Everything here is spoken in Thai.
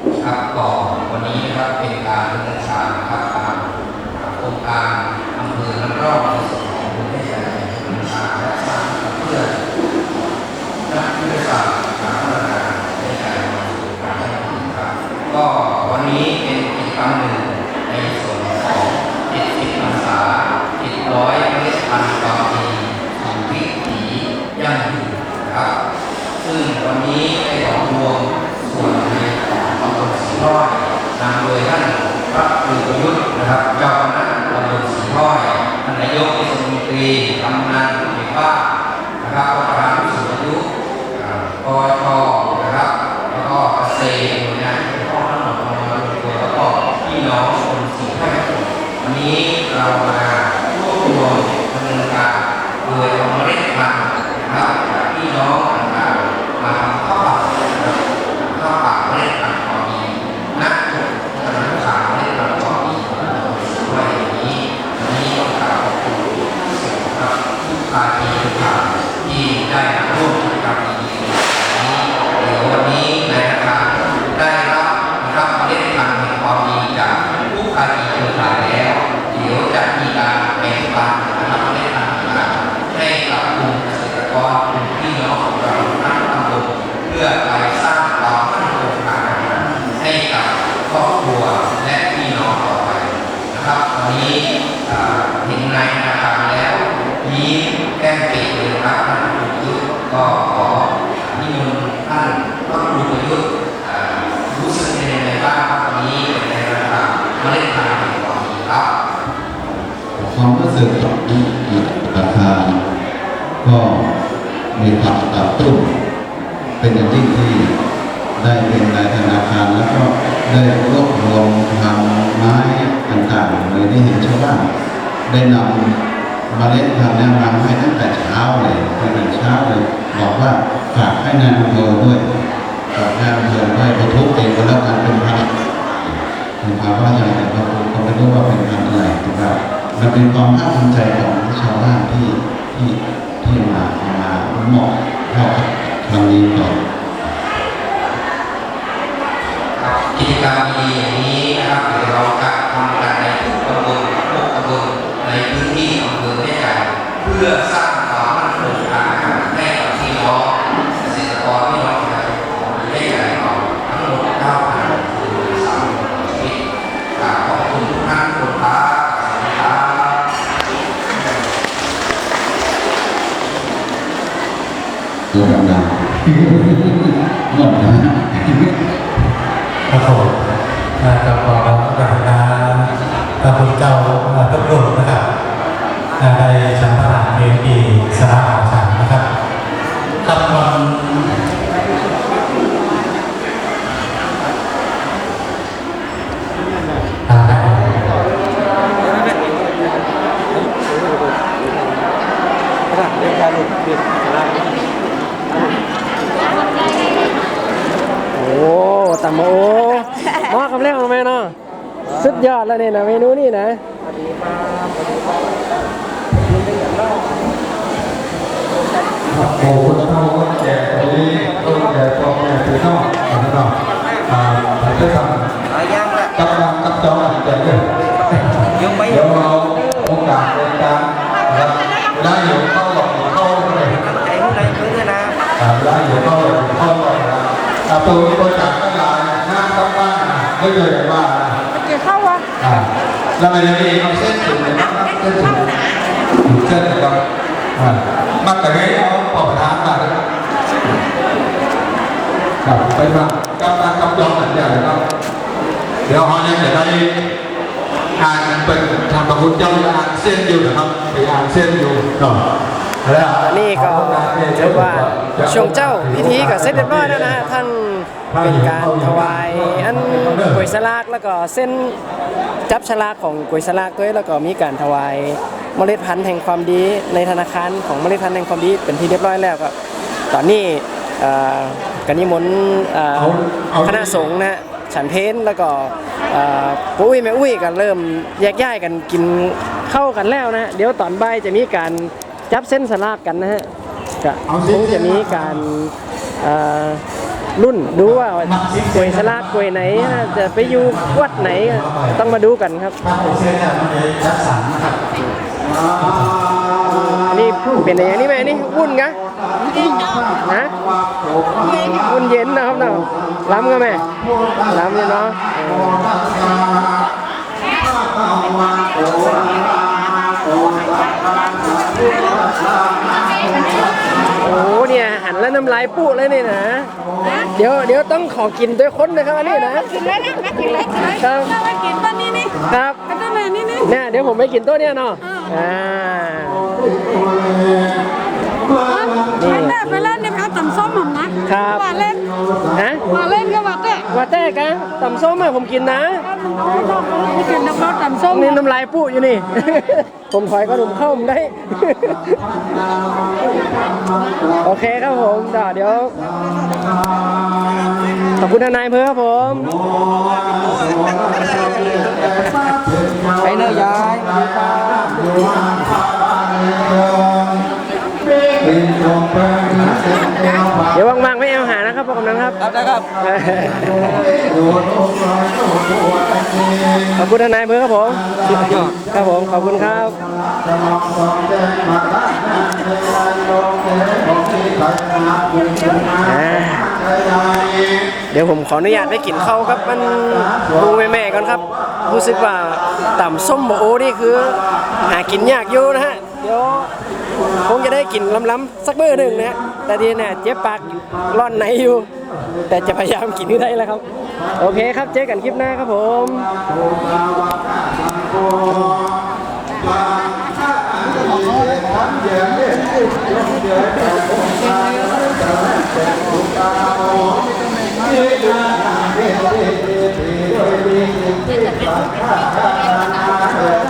วันนี้นะครับเป็นการดำเนินการนะครับตามโครงการอำเภอน้ำรอบในส่วนของกรุงเทพมหานครดำเนินการและสร้างเพื่อนักวิทยาศาสตร์การพัฒนาในการมาสู่การใช้ผลิตครับก็วันนี้เป็นกิจกรรมหนึ่งในส่วนของ70พรรษา700เมล็ดพันธุ์ต่อปีสู่วิถียั่งยืนนะครับ ซึ่งวันนี้ได้หลอมรวมส่วนในของตำบลสีร้อยนำโดยท่านพระครูประยุทธ์นะครับ เจ้าคณะตำบลสีร้อยท่านนายกเทศมนตรีกำนันผู้ใหญ่บ้านนะครับประธานผู้สูงอายุอ่าปอชนะครับ แล้วก็เกษตรหน่วยงานที่เกี่ยวข้องทั้งหมดมารวมตัวแล้วก็พี่น้องคนสีแพร่วันนี้เรามารวบรวมดำเนินการโดยเอาเมล็ดพันธุ์นะครับจากพี่น้องต่างๆมาทำข้าวปักนะครับข้าวปักเมล็ดพันธุ์พอดีนักจุดสนามข่าวเมล็ดพันธุ์พอดีด้วยอย่างนี้วันนี้ต้องกราบขอบคุณทุกสิ่งนะครับ มีทุกข่ายที่ได้มาร่วมกิจกรรมดีนี้เดี๋ยววันนี้ในายอาคารได้รับรับเมล็ดพันธุ์แห่งความดีจากทุกภาคีเครือข่ายแล้ว เดี๋ยวจะมีการแบ่งปันนะครับเมล็ดพันธุ์ต่าให้กับกลุ่มเกษตรกรกลุ่มพี่น้องของเราทั้งตำบลเพื่อไปสร้างความมั่นคงทางอาหารให้กับครอบครัวและพี่น้องต่อไปนะครับวันนี้อ่าเห็นนายธนาคารแล้วยิ้ มแก้มปิดนะครับท่านครูประยุทธก็ขอนิมนต์ท่านพระครูประยุทธ์รู้สึกเป็นยังไงบ้างครับวันนี้เป็นในราคาเมล็ดพันธุ์แห่งความดีครับความรู้สึกของประธานก็มีความกระตุ้นเป็นอย่างยิ่งที่ได้เป็นนายธนาคารแล้วก็ได้รวบรวมทำไม้ต่างๆเลยได้เห็นชาวบ้านได้นำ มล็ดพันธุ์เนี้มาให้ตั้งแต่เช้าเลยตั้งแต่เช้าเลยบอกว่าฝากให้นายอำเภอด้วยฝากนายอำเภอด้วยไปทุกเองก็แล้วกันเป็นพันเป็นภาวะอะไรแต่เราก็ไม่รู้ว่าเป็นพันอะไรนะครับมันเป็นความภาคภูมิใจของชาวบ้านที่ที่ที่มามาเหมาะเข้ากับครั้งนี้ก่อนครับกิจกรรมดีอย่างนี้นะครับ เพื่อสร้างำโมหมากับเล่ของแม่เนาะสุดยอดแล้วเนี่ยนะเมนูนี่นะโอ้คุณพ่อคุณแจกตรงนี้คุณแก่พ่อแม่พี่น้องนะครับอ่าผมจะทำ Ở giang là กำลังกับจอมใจด้วยเดี๋ยวเราโอกาสในการนะครับได้อยู่เข้าหลอกเข้าเลย chạy hôm nay cứ thế nào อ่าได้อยู่เข้าหลอกเข้าเลยนะอ่าตัวบริจา ไม่เลยว่าเกี่ยวข้าววะอ่าแล้วมันจะมีเอาเส้นถึงเลยนะเส้นถึงถึงเส้นนะครับอ่ามักแต่ให้เอาปอบทานมาเลยครับไปมากำลังกำจองหลังใหญ่ครับ เดี๋ยวเขาเนี่ยจะได้อ่านเป็นทำประคุณเจ้าอ่านเส้นอยู่นะครับไปอ่านเส้นอยู่ก่อนแล้วอันนี้ก็ถือว่าช่วงเจ้าพิธีก็เสร็จเรียบร้อยแล้วนะฮะทั้ง เป็นการถวายอันกล้วยสลากแล้วก็เส้นจับฉลากของกล้วยสลากด้วยแล้วก็มีการถวายเมล็ดพันธุ์แห่งความดีในธนาคารของเมล็ดพันธุ์แห่งความดีเป็นที่เรียบร้อยแล้วก็ตอนนี้เอ่อกนิมนต์เอ่อคณะสงฆ์นะฮะฉันเพนแล้วก็เอ่อปุ้ยแม่อุ้ยก็เริ่มแยกย้ายกันกินเข้ากันแล้วนะฮะเดี๋ยวตอนบ่ายจะมีการจับเส้นสลากกันนะฮะก็คงจะมีการเอ่อ รุ่นดูว่ากวยสลากกวยไหนจะไปอยู่วัดไหนต้องมาดูกันครับนี่เป็นอย่างนี้ไหมนนี้วุ่นกะนะวุ่นเย็นนะครับเนาะล้ำกันไหมล้ำเลยเนาะโอ้ หเนี่ยหันแล้วน้ำลายปุเลยนี่นะ เดี๋ยวเดี๋ยวต้องขอกินด้วยคนนะครับอันนี้นะ กินเลยนะมากินเลยกินเลยครับ ถ้ามากินต้นนี้นี่ครับก็ต้นมานี่นี่เนี่ยเดี๋ยวผมไปกินตัวเนี้ยเนาะ อ่าอันแรกไปเล่นเนี่ยไปเอาตำส้มผมนะครับ ว่าเล่นฮะ ว่าเล่นก็ว่าเต้ ว่าแต่กะตำส้มอะผมกินนะเอาดอกไปกินน้ำร้อนตำส้มนี่น้ำลายปุอยู่นี่ ผมถอยก็ผมเข้าผมได้ โอเคครับผมเดี๋ยวเดี๋ยว ขอบคุณทนายเพื่อครับผมไปเนอะยาย เดี๋ยวว่างๆไม่เอาหานะครับพ่อกำนันครับครับได้ครับขอบคุณทนายเพื่อครับผมสุดยอดครับผมขอบคุณครับอ่าเดี๋ยวผมขออนุญาตไปกินข้าวครับมันดูแม่ๆก่อนครับ รู้สึกว่าต่ำส้มโบโอนี่คือ หากินยากอยู่นะฮะเดี๋ยวคง จะได้กินล้ำๆสักมื้อหนึ่งนะแต่ทีเนี่ยเจ๊ปากร่อนไหนอยู่ แต่จะพยายามกินให้ได้แล้วครับ โอเคครับเจอกันคลิปหน้าครับผมเ